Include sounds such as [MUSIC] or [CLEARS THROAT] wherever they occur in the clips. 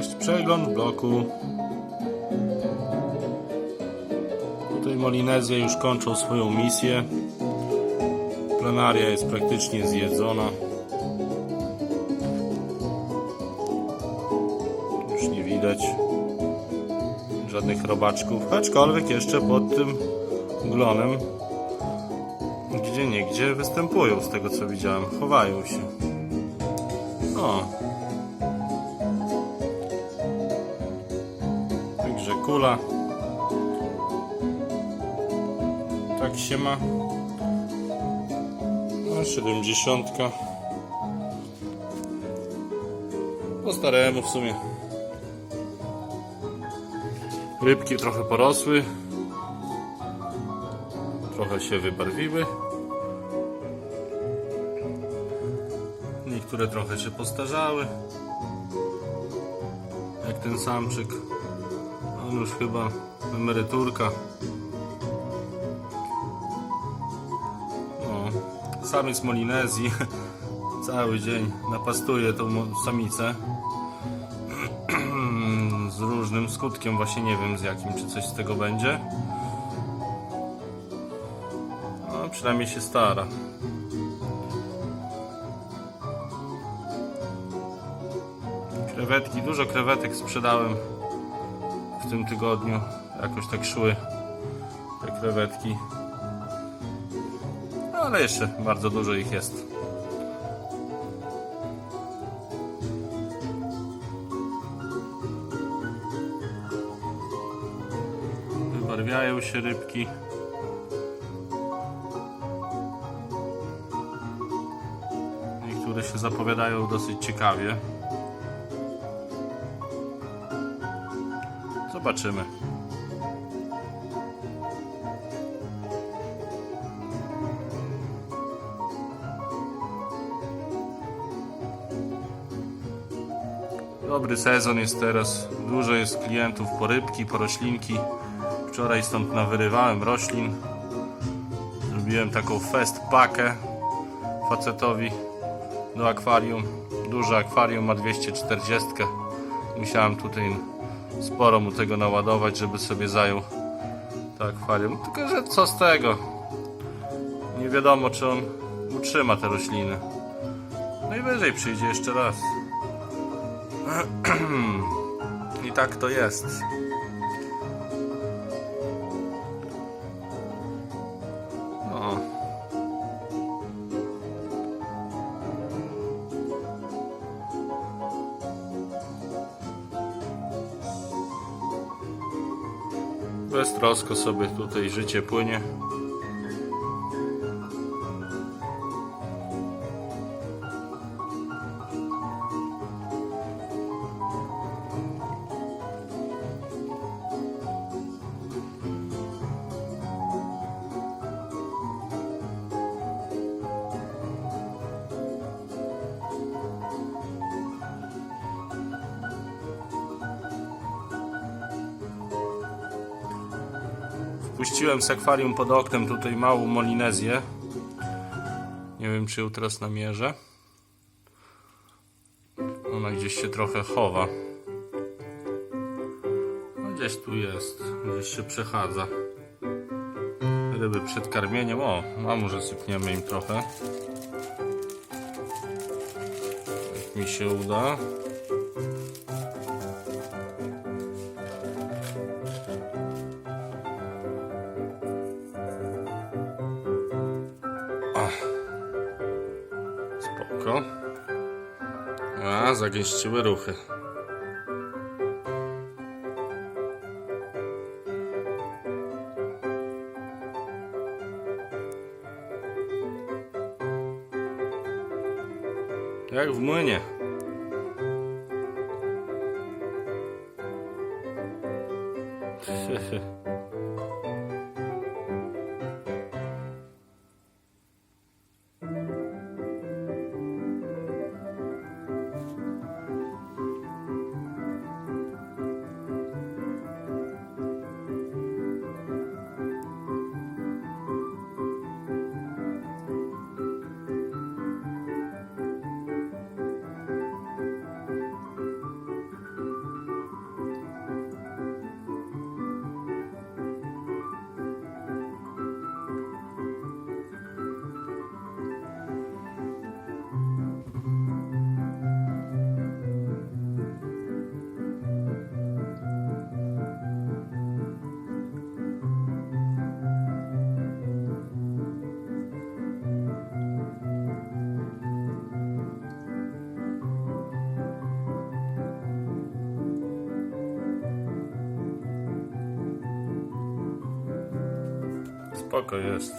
Cześć, przegląd bloku. Tutaj Molinezje już kończą swoją misję. Planaria jest praktycznie zjedzona. Już nie widać żadnych robaczków, aczkolwiek jeszcze pod tym glonem gdzie niegdzie występują z tego co widziałem, chowają się. O. Kula. Tak się ma. No, 70. Po staremu w sumie. Rybki trochę porosły. Trochę się wybarwiły. Niektóre trochę się postarzały. Jak ten samczyk. Już chyba emeryturka. No, samiec Molinezji [LAUGHS] cały dzień napastuje tą samicę. [CLEARS THROAT] Z różnym skutkiem, właśnie nie wiem z jakim, czy coś z tego będzie. No, przynajmniej się stara. Krewetki, dużo krewetek sprzedałem w tym tygodniu. Jakoś tak szły te krewetki. Ale jeszcze bardzo dużo ich jest. Wybarwiają się rybki. Niektóre się zapowiadają dosyć ciekawie. Zobaczymy. Dobry sezon jest teraz. Dużo jest klientów po rybki, po roślinki. Wczoraj stąd nawyrywałem roślin. Zrobiłem taką fest pakę facetowi do akwarium. Duże akwarium ma 240. Musiałem tutaj sporo mu tego naładować, żeby sobie zajął to akwarium. Tylko, że co z tego? Nie wiadomo, czy on utrzyma te rośliny. Najwyżej przyjdzie jeszcze raz. [CLEARS THROAT] I tak to jest. Beztrosko sobie tutaj życie płynie. Puściłem z akwarium pod oknem tutaj małą molinezję. Nie wiem, czy ją teraz namierzę. Ona gdzieś się trochę chowa. No gdzieś tu jest, gdzieś się przechadza. Ryby przed karmieniem. O, a może sypniemy im trochę. Jak mi się uda. A, zagęściły ruchy. Jak w młynie. Hehe. [LAUGHS] Spoko jest.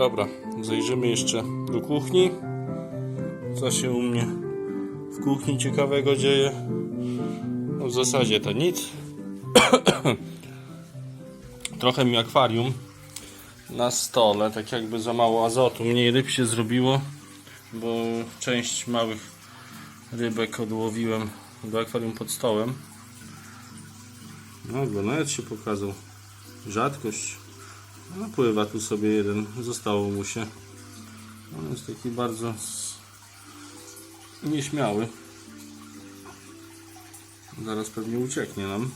Dobra, zajrzymy jeszcze do kuchni. Co się u mnie w kuchni ciekawego dzieje? No w zasadzie to nic. [COUGHS] Trochę mi akwarium na stole, tak jakby za mało azotu. Mniej ryb się zrobiło, bo część małych rybek odłowiłem do akwarium pod stołem. No, nawet się pokazał. Rzadkość. No, pływa tu sobie jeden, zostało mu się. On jest taki bardzo nieśmiały. Zaraz pewnie ucieknie nam.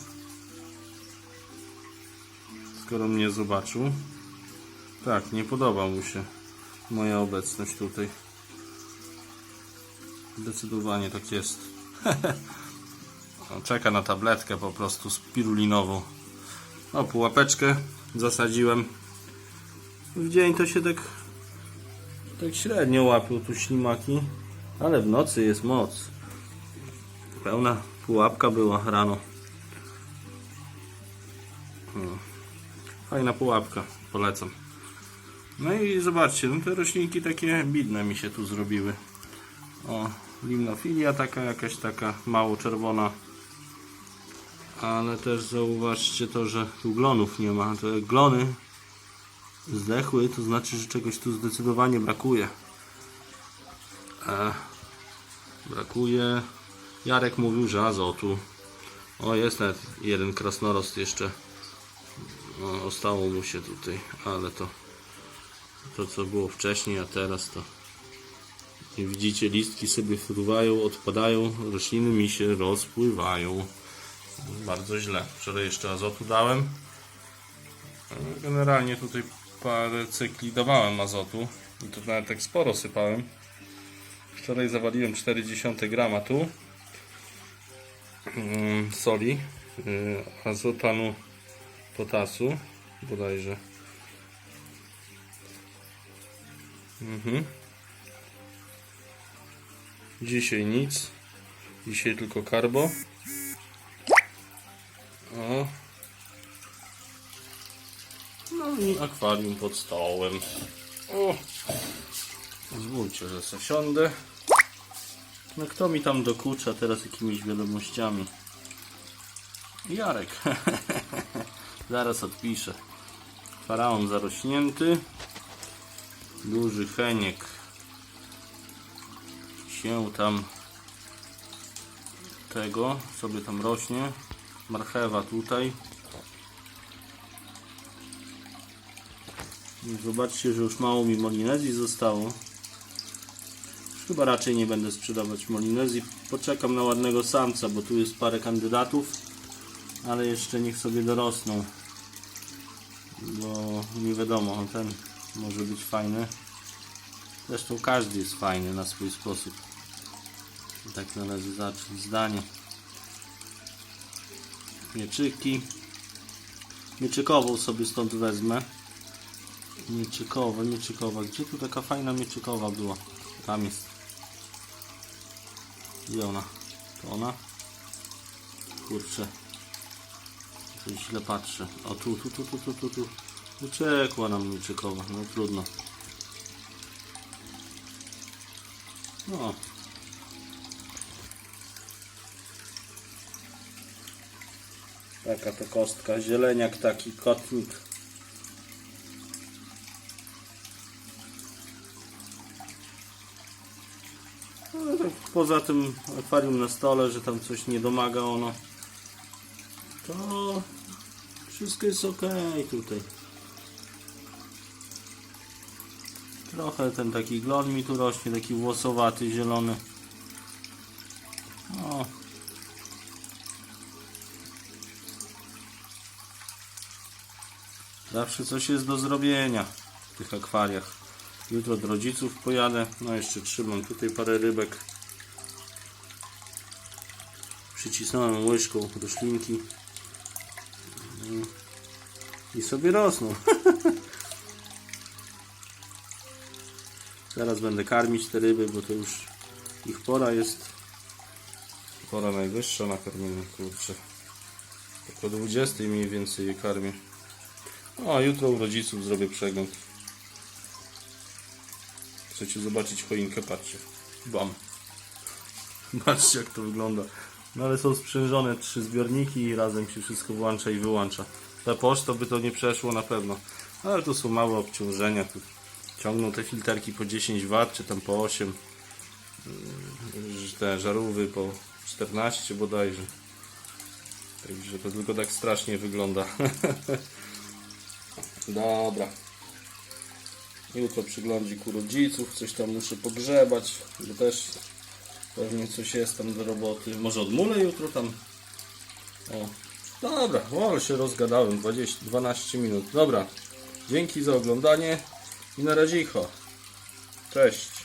Skoro mnie zobaczył. Tak, nie podoba mu się moja obecność tutaj. Zdecydowanie tak jest. [LAUGHS] Czeka na tabletkę po prostu spirulinową. O, pułapeczkę zasadziłem. W dzień to się tak tak średnio łapią tu ślimaki, ale w nocy jest moc. Pełna pułapka była rano. Hmm. Fajna pułapka, polecam. No i zobaczcie, no te roślinki takie bidne mi się tu zrobiły. O, limnofilia taka jakaś taka mało czerwona. Ale też zauważcie to, że tu glonów nie ma. Te glony zdechły, to znaczy, że czegoś tu zdecydowanie brakuje. E, brakuje. Jarek mówił, że azotu. O, jest nawet jeden krasnorost jeszcze. No, ostało mu się tutaj, ale to to co było wcześniej, a teraz to nie widzicie, listki sobie fruwają, odpadają, rośliny mi się rozpływają. Bardzo źle. Wczoraj jeszcze azotu dałem. Generalnie tutaj parę cykli dawałem azotu i to nawet tak sporo sypałem. Wczoraj zawaliłem 0,4 grama tu mm, soli, y, azotanu, potasu bodajże. Mhm. Dzisiaj nic. Dzisiaj tylko karbo. O. No i akwarium pod stołem. O. Pozwólcie, że se siądę. No kto mi tam dokucza teraz jakimiś wiadomościami? Jarek. [LAUGHS] Zaraz odpiszę. Faraon zarośnięty. Duży heniek się tam tego sobie tam rośnie. Marchewa tutaj. Zobaczcie, że już mało mi molinezji zostało. Chyba raczej nie będę sprzedawać molinezji. Poczekam na ładnego samca, bo tu jest parę kandydatów. Ale jeszcze niech sobie dorosną. Bo nie wiadomo, ten może być fajny. Zresztą każdy jest fajny na swój sposób. Tak należy zacząć zdanie. Mieczyki. Mieczykową sobie stąd wezmę. Mieczykowa, mieczykowa. Gdzie tu taka fajna mieczykowa była? Tam jest. Gdzie ona? To ona? Kurczę. Coś źle patrzę. O tu, tu, tu, tu, tu, tu, tu. Uciekła nam mieczykowa. No trudno. No. Taka to kostka. Zieleniak taki, kotnik. No, tak poza tym akwarium na stole, że tam coś nie domaga ono, to wszystko jest ok tutaj. Trochę ten taki glon mi tu rośnie, taki włosowaty, zielony. O. Zawsze coś jest do zrobienia w tych akwariach. Jutro do rodziców pojadę. No jeszcze trzymam tutaj parę rybek. Przycisnąłem łyżką roślinki. I sobie rosną. [LAUGHS] Zaraz będę karmić te ryby, bo to już ich pora jest. Pora najwyższa na karmienie, kurczę. Tak o 20 mniej więcej je karmię. No, a jutro u rodziców zrobię przegląd. Chcecie zobaczyć choinkę? Patrzcie. Bam. [LAUGHS] Patrzcie jak to wygląda. No ale są sprzężone trzy zbiorniki i razem się wszystko włącza i wyłącza. Te posz to by to nie przeszło na pewno. Ale to są małe obciążenia. Tu ciągną te filterki po 10 W czy tam po 8. Yy, Te żarówy po 14 bodajże. Także to tylko tak strasznie wygląda. [LAUGHS] Dobra. Jutro przyglądzik u rodziców, coś tam muszę pogrzebać, bo też pewnie coś jest tam do roboty. Może odmulę jutro tam. O. Dobra, o, ale się rozgadałem, 20, 12 minut. Dobra, dzięki za oglądanie i na razie. Cześć.